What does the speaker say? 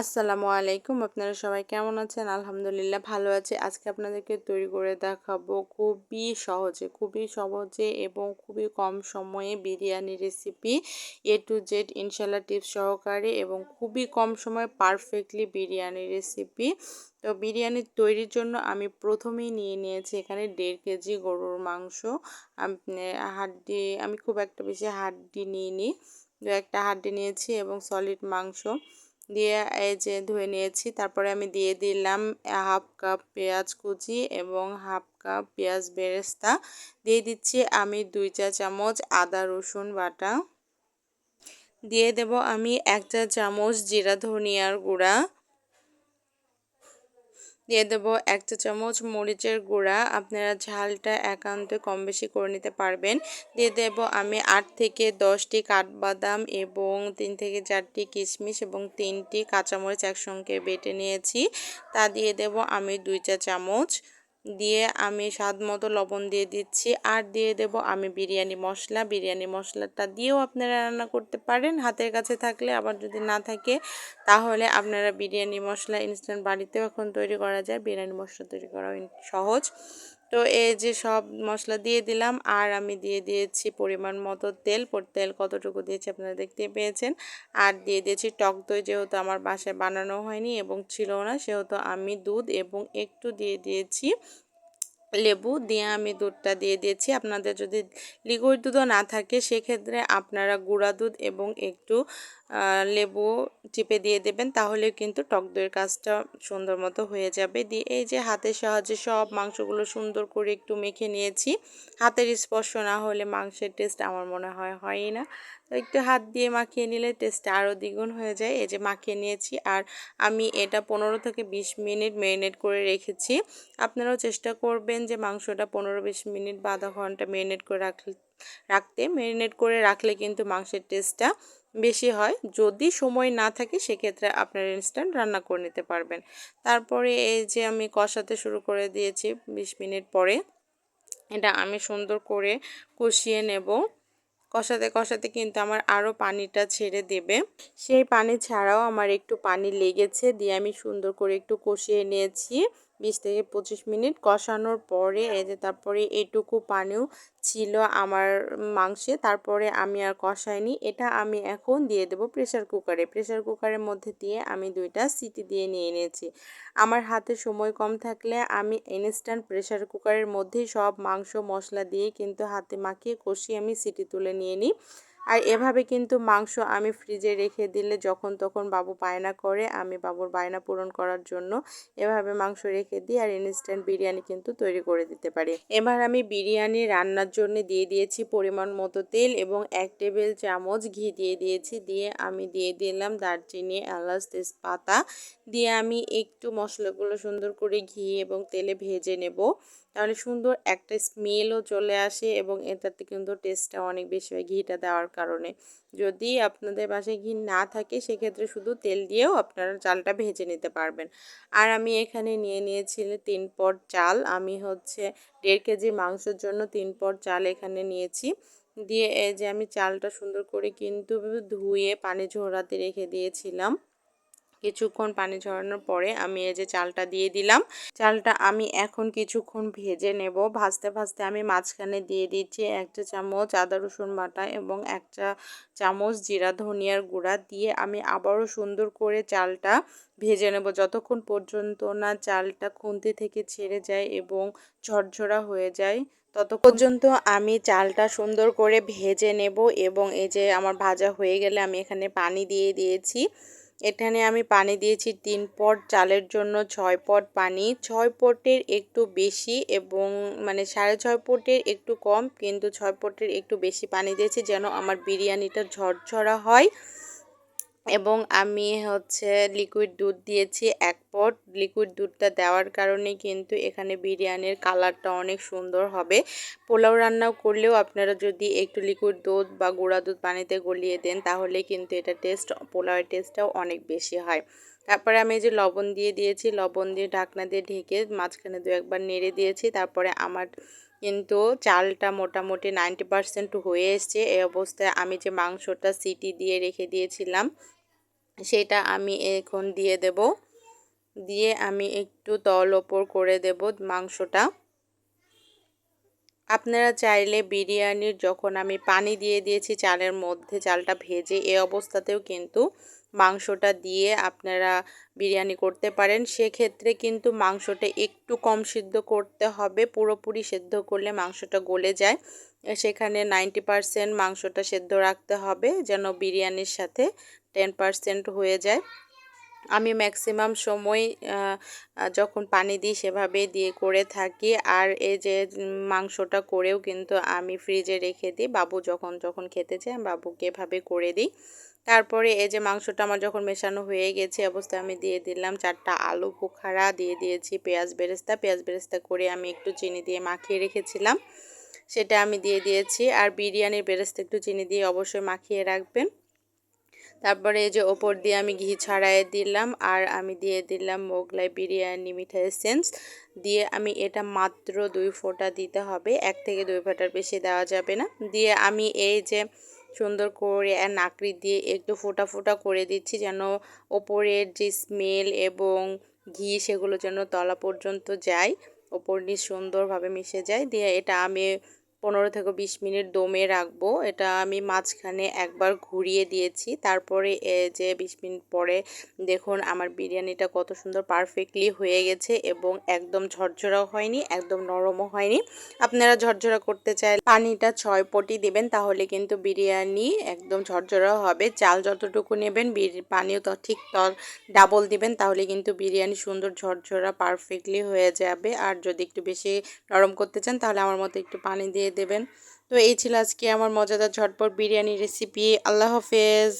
আসসালামু আলাইকুম। আপনারা সবাই কেমন আছেন? আলহামদুলিল্লাহ ভালো আছে। আজকে আপনাদেরকে তৈরি করে দেখাবো খুবই সহজে খুবই সহজে এবং খুবই কম সময়ে biryani recipe A to Z ইনশাল্লাহ টিপস সহকারে এবং খুবই কম সময়ে পারফেক্টলি বিরিয়ানি রেসিপি তো বিরিয়ানি তৈরির জন্য আমি প্রথমেই নিয়ে নিয়েছি এখানে দেড় কেজি গরুর মাংস। হাড্ডি, আমি খুব একটা বেশি হাড্ডি নিইনি। দু একটা হাড্ডি নিয়েছি এবং সলিড মাংস। দিয়ে এই যে ধুয়ে নিয়েছি। তারপরে আমি দিয়ে দিলাম হাফ কাপ পেঁয়াজ কুচি এবং হাফ কাপ পেঁয়াজ বেরেস্তা। দিয়ে দিচ্ছি আমি দুই চা চামচ আদা রসুন বাটা। দিয়ে দেব আমি এক চা চামচ জিরা ধনিয়ার গুঁড়া। দিয়ে দেবো এক চা চামচ মরিচের গুঁড়া। আপনারা ঝালটা একান্তে কম বেশি করে নিতে পারবেন। দিয়ে দেব আমি আট থেকে দশটি কাঠবাদাম এবং তিন থেকে চারটি কিশমিশ এবং তিনটি কাঁচামরিচ একসঙ্গে বেটে নিয়েছি। তা দিয়ে দেব আমি দুই চা চামচ দিয়ে আমি স্বাদ মতো লবণ দিয়ে দিচ্ছি। আর দিয়ে দেব আমি বিরিয়ানি মশলা। বিরিয়ানি মশলাটা দিয়েও আপনারা রান্না করতে পারেন। হাতের কাছে থাকলে, আবার যদি না থাকে, তাহলে আপনারা বিরিয়ানি মশলা ইনস্ট্যান্ট বাড়িতেও এখন তৈরি করা যায়। বিরিয়ানি মশলা তৈরি করা সহজ। তো এই যে সব মশলা দিয়ে দিলাম, আর আমি দিয়ে দিয়েছি পরিমাণ মতো তেল। তেল কতটুকু দিয়েছি আপনারা দেখতে পেয়েছেন। আর দিয়ে দিয়েছি টক দই যেহেতু আমার বাসায় বানানো হয়নি এবং ছিল না, সেহেতু আমি দুধ এবং একটু দিয়ে দিয়েছি লেবু। দিয়ে আমি দুধটা দিয়ে দিয়েছি। আপনাদের যদি লিকুইড দুধও না থাকে, সেক্ষেত্রে আপনারা গুঁড়া দুধ এবং একটু লেবু চিপে দিয়ে দেবেন, তাহলে কিন্তু টক দইয়ের কাজটা সুন্দর মতো হয়ে যাবে। দিয়ে এই যে হাতের সাহায্যে সব মাংসগুলো সুন্দর করে একটু মেখে নিয়েছি, হাতের স্পর্শ না হলে মাংসের টেস্ট আমার মনে হয় হয়ই না। তো একটু হাত দিয়ে মাখিয়ে নিলে টেস্টটা আরও দ্বিগুণ হয়ে যায়। এই যে মাখিয়ে নিয়েছি, আর আমি এটা পনেরো থেকে বিশ মিনিট ম্যারিনেট করে রেখেছি। আপনারাও চেষ্টা করবেন যে মাংসটা পনেরো বিশ মিনিট বা আধা ঘণ্টা ম্যারিনেট করে রাখলে, রাখতে। ম্যারিনেট করে রাখলে কিন্তু মাংসের টেস্টটা বেশি হয়। যদি সময় না থাকে, সেক্ষেত্রে আপনার ইনস্ট্যান্ট রান্না করে নিতে পারবেন। তারপরে এই যে আমি কষাতে শুরু করে দিয়েছি বিশ মিনিট পরে, এটা আমি সুন্দর করে কষিয়ে নেব। কষাতে কষাতে কিন্তু আমার আরও পানিটা ছেড়ে দেবে। সেই পানি ছাড়াও আমার একটু পানি লেগেছে, দিয়ে আমি সুন্দর করে একটু কষিয়ে নিয়েছি। বিশ থেকে পঁচিশ মিনিট কষানোর পরে এই যে তারপরে এইটুকু পানিও ছিল আমার মাংসে, তারপরে আমি আর কষাইনি। এটা আমি এখন দিয়ে দেব প্রেশার কুকারে প্রেশার কুকারের মধ্যে দিয়ে আমি দুইটা সিটি দিয়ে নিয়ে নিয়েছি। আমার হাতে সময় কম থাকলে আমি ইনস্ট্যান্ট প্রেশার কুকারের মধ্যেই সব মাংস মশলা দিয়ে কিন্তু হাতে মাখিয়ে কষিয়ে আমি সিটি তুলে নিয়ে নিই। আর এভাবে কিন্তু মাংস আমি ফ্রিজে রেখে দিলে যখন তখন বাবু বায়না করে, আমি বাবুর বায়না পূরণ করার জন্য এভাবে মাংস রেখে দিই আর ইনস্ট্যান্ট বিরিয়ানি কিন্তু তৈরি করে দিতে পারি। এবার আমি বিরিয়ানি রান্নার জন্য দিয়ে দিয়েছি পরিমাণ মতো তেল এবং এক টেবিল চামচ ঘি দিয়ে দিয়েছি। দিয়ে আমি দিয়ে দিলাম দারচিনি, এলাচ, তেজপাতা। দিয়ে আমি একটু মশলাগুলো সুন্দর করে ঘি এবং তেলে ভেজে নেব। তাহলে সুন্দর একটা স্মেলও চলে আসে এবং এটাতে কিন্তু টেস্টটা অনেক বেশি হয়, ঘিটা দেওয়ার কারণে। যদি আপনাদের বাসায় ঘি না থাকে, সেক্ষেত্রে শুধু তেল দিয়েও আপনারা চালটা ভেজে নিতে পারবেন। আর আমি এখানে নিয়ে নিয়েছিলাম তিন পট চাল। আমি হচ্ছে দেড় কেজি মাংসের জন্য তিন পট চাল এখানে নিয়েছি। দিয়ে এই যে আমি চালটা সুন্দর করে কিন্তু ধুয়ে পানি ঝরাতে রেখে দিয়েছিলাম। কিছুক্ষণ পানি ঝরানোর পরে আমি এই যে চালটা দিয়ে দিলাম। চালটা আমি এখন কিছুক্ষণ ভেজে নেব। ভাজতে ভাজতে আমি মাঝখানে দিয়ে দিচ্ছি একটা চামচ আদা, রসুন বাটা এবং একটা চামচ জিরা, ধনিয়ার গুঁড়া দিয়ে আমি আবারও সুন্দর করে চালটা ভেজে নেব। যতক্ষণ পর্যন্ত না চালটা খুন্তি থেকে ছেড়ে যায় এবং ঝরঝরা হয়ে যায় তত পর্যন্ত আমি চালটা সুন্দর করে ভেজে নেব এবং এই যে আমার ভাজা হয়ে গেলে আমি এখানে পানি দিয়ে দিয়েছি। এখানে আমি পানি দিয়েছি তিন পট চালের জন্য ছয় পট পানি। ছয় পটের একটু বেশি এবং মানে সাড়ে ছয় পটের একটু কম, কিন্তু ছয় পটের একটু বেশি পানি দিয়েছি যেন আমার বিরিয়ানিটা ঝরঝরা হয়। এবং আমি হচ্ছে লিকুইড দুধ দিয়েছি এক পট। লিকুইড দুধটা দেওয়ার কারণে কিন্তু এখানে বিরিয়ানির কালারটা অনেক সুন্দর হবে। পোলাও রান্নাও করলেও আপনারা যদি একটু লিকুইড দুধ বা গুঁড়া দুধ পানিতে গলিয়ে দেন, তাহলে কিন্তু এটা টেস্ট পোলাওয়ের টেস্টটাও অনেক বেশি হয়। তারপরে আমি যে লবণ দিয়ে দিয়েছি, লবণ দিয়ে ঢাকনা দিয়ে ঢেকে মাঝখানে দু একবার নেড়ে দিয়েছি। তারপরে আমার কিন্তু চালটা মোটামুটি নাইনটি পারসেন্ট হয়ে এসছে। এই অবস্থায় আমি যে মাংসটা সিটি দিয়ে রেখে দিয়েছিলাম সেটা আমি এখন দিয়ে দেব। দিয়ে আমি একটু তল ওপর করে দেব মাংসটা। আপনারা চাইলে বিরিয়ানির যখন আমি পানি দিয়ে দিয়েছি, চালের মধ্যে চালটা ভেজে এ অবস্থাতেও কিন্তু মাংসটা দিয়ে আপনারা বিরিয়ানি করতে পারেন। সেক্ষেত্রে কিন্তু মাংসটা একটু কম সিদ্ধ করতে হবে। পুরোপুরি সেদ্ধ করলে মাংসটা গলে যায়। সেখানে নাইনটি পারসেন্ট মাংসটা সেদ্ধ রাখতে হবে যেন বিরিয়ানির সাথে টেন পারসেন্ট হয়ে যায়। আমি ম্যাক্সিমাম সময় যখন পানি দিই সেভাবে দিয়ে করে থাকি। আর এই যে মাংসটা করেও কিন্তু আমি ফ্রিজে রেখে দিই। বাবু যখন যখন খেতে চাই আমি বাবুকে এভাবে করে দিই। তারপরে এই যে, মাংসটা আমার যখন মেশানো হয়ে গেছে অবস্থায় আমি দিয়ে দিলাম চারটা আলু পোখারা দিয়ে দিয়েছি পেঁয়াজ বেরেস্তা। পেঁয়াজ বেরেস্তা করে আমি একটু চিনি দিয়ে মাখিয়ে রেখেছিলাম। সেটা আমি দিয়ে দিয়েছি। আর বিরিয়ানির বেরেস্তা একটু চিনি দিয়ে অবশ্যই মাখিয়ে রাখবেন। তারপরে যে ওপর দিয়ে আমি ঘি ছাড়াই দিলাম আর আমি দিয়ে দিলাম মোগলাই বিরিয়ানি মিঠাই সেন্স দিয়ে আমি এটা মাত্র দুই ফোঁটা দিতে হবে, এক থেকে দুই ফোঁটার বেশি দেওয়া যাবে না। দিয়ে আমি এই যে সুন্দর করে নাকড়ি দিয়ে একটু ফোটা ফোটা করে দিচ্ছি যেন ওপরের যে স্মেল এবং ঘি সেগুলো যেন তলা পর্যন্ত যায়, ওপর নিচ সুন্দরভাবে মিশে যায়। দিয়ে এটা আমি পনেরো থেকে বিশ মিনিট দমে রাখব। এটা আমি মাঝখানে একবার ঘুরিয়ে দিয়েছি। তারপরে যে বিশ মিনিট পরে দেখুন আমার বিরিয়ানিটা কত সুন্দর পারফেক্টলি হয়ে গেছে এবং একদম ঝরঝরাও হয়নি, একদম নরমও হয়নি। আপনারা ঝরঝরা করতে চাই পানিটা ছয় পটি দেবেন, তাহলে কিন্তু বিরিয়ানি একদম ঝরঝরা হবে। চাল যতটুকু নেবেন পানিও তো ঠিক ডাবল দিবেন, তাহলে কিন্তু বিরিয়ানি সুন্দর ঝরঝরা পারফেক্টলি হয়ে যাবে। আর যদি একটু বেশি নরম করতে চান, তাহলে আমার মতো একটু পানি দিয়ে দেবেন। তো এই ছিল আজকে আমার মজাদার ঝটপট বিরিয়ানি রেসিপি আল্লাহ হাফেজ।